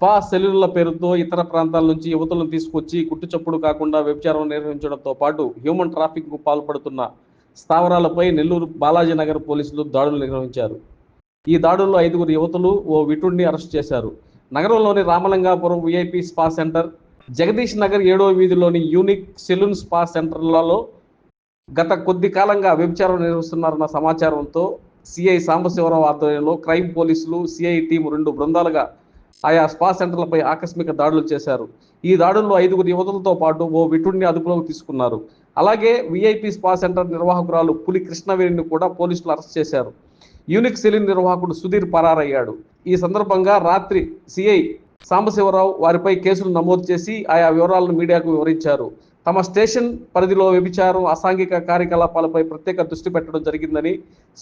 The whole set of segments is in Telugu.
స్పా సెల్యుల పేరుతో ఇతర ప్రాంతాల నుంచి యువతులను తీసుకొచ్చి గుట్టుచప్పుడు కాకుండా వ్యభిచారం నిర్వహించడంతో పాటు హ్యూమన్ ట్రాఫిక్కు పాల్పడుతున్న స్థావరాలపై నెల్లూరు బాలాజీ నగర్ పోలీసులు దాడులు నిర్వహించారు. ఈ దాడుల్లో ఐదుగురు యువతులు ఓ విటుడిని అరెస్ట్ చేశారు. నగరంలోని Ramalingapuram VIP spa centre Jagdish Nagar ఏడో వీధిలోని యూనిక్ సెలూన్ స్పా సెంటర్లలో గత కొద్ది కాలంగా వ్యభిచారం నిర్వహిస్తున్నారన్న సమాచారంతో సిఐ సాంబశివరావు ఆధ్వర్యంలో క్రైమ్ పోలీసులు సిఐ టీం రెండు బృందాలుగా ఆయా స్పా సెంటర్లపై ఆకస్మిక దాడులు చేశారు. ఈ దాడుల్లో ఐదుగురు యువతులతో పాటు ఓ విటుడిని అదుపులోకి తీసుకున్నారు. అలాగే విఐపి స్పా సెంటర్ నిర్వాహకురాలు పులి కృష్ణవేణిని కూడా పోలీసులు అరెస్ట్ చేశారు. యూనిక్ సెలిన్ నిర్వాహకుడు సుధీర్ పరారయ్యాడు. ఈ సందర్భంగా రాత్రి సిఐ సాంబశివరావు వారిపై కేసులు నమోదు చేసి ఆయా వివరాలను మీడియాకు వివరించారు. తమ స్టేషన్ పరిధిలో వ్యభిచారం అసాంఘిక కార్యకలాపాలపై ప్రత్యేక దృష్టి పెట్టడం జరిగిందని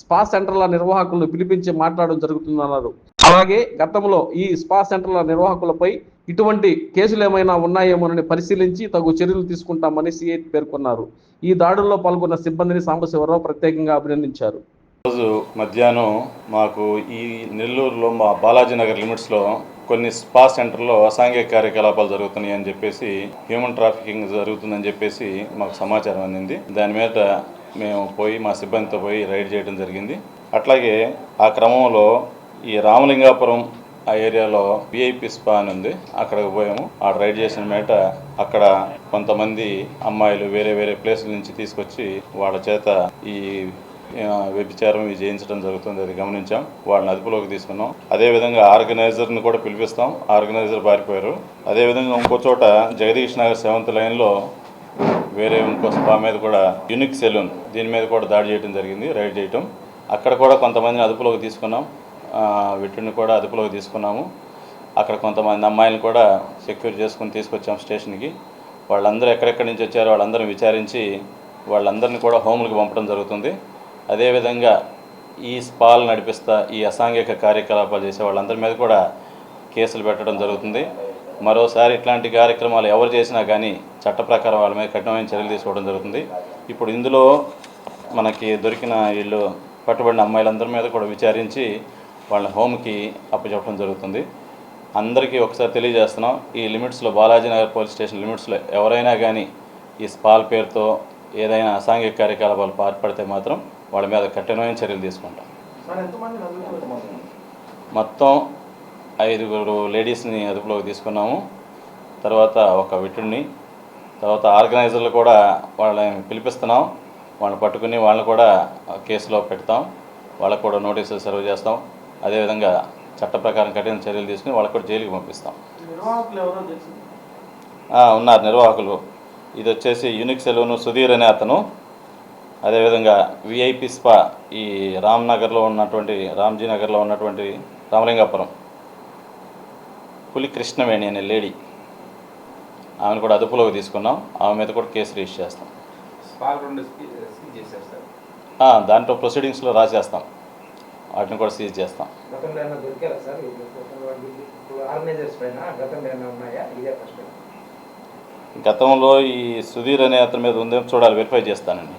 స్పా సెంటర్ల నిర్వాహకులను పిలిపించి మాట్లాడడం జరుగుతుందన్నారు. అలాగే గతంలో ఈ స్పా సెంటర్ల నిర్వాహకులపై ఇటువంటి కేసులు ఏమైనా ఉన్నాయేమోనని పరిశీలించి తగు చర్యలు తీసుకుంటామని సిఐ పేర్కొన్నారు. ఈ దాడుల్లో పాల్గొన్న సిబ్బందిని సాంబశివరావు ప్రత్యేకంగా అభినందించారు. రోజు మధ్యాహ్నం మాకు ఈ నెల్లూరులో మా బాలాజీ నగర్ లిమిట్స్లో కొన్ని స్పా సెంటర్లో అసాంఘిక కార్యకలాపాలు జరుగుతున్నాయి అని చెప్పేసి హ్యూమన్ ట్రాఫికింగ్ జరుగుతుందని చెప్పేసి మాకు సమాచారం అందింది. దాని మీద మేము పోయి మా సిబ్బందితో పోయి రైడ్ చేయడం జరిగింది. అట్లాగే ఆ క్రమంలో ఈ రామలింగాపురం ఆ ఏరియాలో విఐపి స్పా అని ఉంది. అక్కడికి పోయాము. ఆ రైడ్ చేసిన మేట అక్కడ కొంతమంది అమ్మాయిలు వేరే వేరే ప్లేసుల నుంచి తీసుకొచ్చి వాళ్ళ చేత ఈ వ్యభిచారం ఇది చేయించడం జరుగుతుంది అది గమనించాం. వాళ్ళని అదుపులోకి తీసుకున్నాం. అదేవిధంగా ఆర్గనైజర్ని కూడా పిలిపిస్తాం. ఆర్గనైజర్ పారిపోయారు. అదేవిధంగా ఇంకో చోట జగదీష్ నగర్ సెవెంత్ లైన్లో వేరే ఇంకో స్పా మీద కూడా యూనిక్ సెలూన్ దీని మీద కూడా దాడి చేయడం జరిగింది రైడ్ చేయటం. అక్కడ కూడా కొంతమందిని అదుపులోకి తీసుకున్నాం. వీటిని కూడా అదుపులోకి తీసుకున్నాము. అక్కడ కొంతమంది అమ్మాయిలను కూడా సెక్యూర్ చేసుకుని తీసుకొచ్చాం స్టేషన్కి. వాళ్ళందరూ ఎక్కడెక్కడి నుంచి వచ్చారో వాళ్ళందరిని విచారించి వాళ్ళందరినీ కూడా హోమ్లకు పంపడం జరుగుతుంది. అదేవిధంగా ఈ స్పాల్ నడిపిస్తా ఈ అసాంఘిక కార్యకలాపాలు చేసే వాళ్ళందరి మీద కూడా కేసులు పెట్టడం జరుగుతుంది. మరోసారి ఇట్లాంటి కార్యక్రమాలు ఎవరు చేసినా కానీ చట్ట ప్రకారం వాళ్ళ మీద కఠినమైన చర్యలు తీసుకోవడం జరుగుతుంది. ఇప్పుడు ఇందులో మనకి దొరికిన వీళ్ళు పట్టుబడిన అమ్మాయిలందరి మీద కూడా విచారించి వాళ్ళ హోమ్కి అప్పచెప్పడం జరుగుతుంది. అందరికీ ఒకసారి తెలియజేస్తున్నాం ఈ లిమిట్స్లో బాలాజీనగర్ పోలీస్ స్టేషన్ లిమిట్స్లో ఎవరైనా కానీ ఈ స్పాల్ పేరుతో ఏదైనా అసాంఘిక కార్యకలాపాలు పాల్పడితే మాత్రం వాళ్ళ మీద కఠినమైన చర్యలు తీసుకుంటాం. మొత్తం ఐదుగురు లేడీస్ని అదుపులోకి తీసుకున్నాము. తర్వాత ఒక విటుడిని తర్వాత ఆర్గనైజర్లు కూడా వాళ్ళని పిలిపిస్తున్నాం. వాళ్ళని పట్టుకుని వాళ్ళని కూడా కేసులో పెడతాం. వాళ్ళకు కూడా నోటీసులు సర్వ్ చేస్తాం. అదేవిధంగా చట్ట ప్రకారం కఠిన చర్యలు తీసుకుని వాళ్ళకు కూడా జైలుకి పంపిస్తాం. ఉన్నారు నిర్వాహకులు. ఇది వచ్చేసి యూనిక్ సెలూను సుధీర్ అనే అతను. అదేవిధంగా విఐపి స్పా ఈ రామ్నగర్లో ఉన్నటువంటి రామ్జీ నగర్లో ఉన్నటువంటి రామలింగాపురం. పులి కృష్ణవేణి అనే లేడీ. ఆమెను కూడా అదుపులోకి తీసుకున్నాం. ఆమె మీద కూడా కేసు రిజిస్టర్ చేస్తాం. దాంట్లో ప్రొసీడింగ్స్లో రాసేస్తాం. వాటిని కూడా సీజ్ చేస్తాం. గతంలో ఈ సుధీర్ అనే అతని మీద ఉందేమో చూడాలి వెరిఫై చేస్తానండి.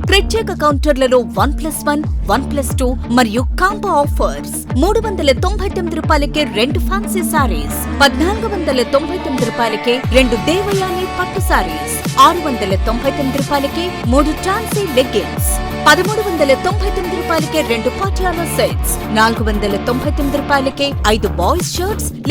ప్రత్యేక కౌంటర్లలో one plus one one plus two మరియు కాంబో ఆఫర్స్. మూడు వందల తొంభై తొమ్మిది రూపాయలకే రెండు ఫ్యాన్సీ సారీస్ పద్నాలుగు వందల తొంభై తొమ్మిది రూపాయలకే రెండు దేవయాని పట్టు సారీస్ ఆరు వందల తొంభై తొమ్మిది రూపాయలకే మూడు ట్రాన్సీ లెగ్గిన్స్ పదమూడు వందల తొంభై తొమ్మిది రూపాయలకే రెండు పాటియాలా సెట్స్ నాలుగు వందల తొంభై తొమ్మిది రూపాయలకే ఐదు బాయ్స్ షర్ట్స్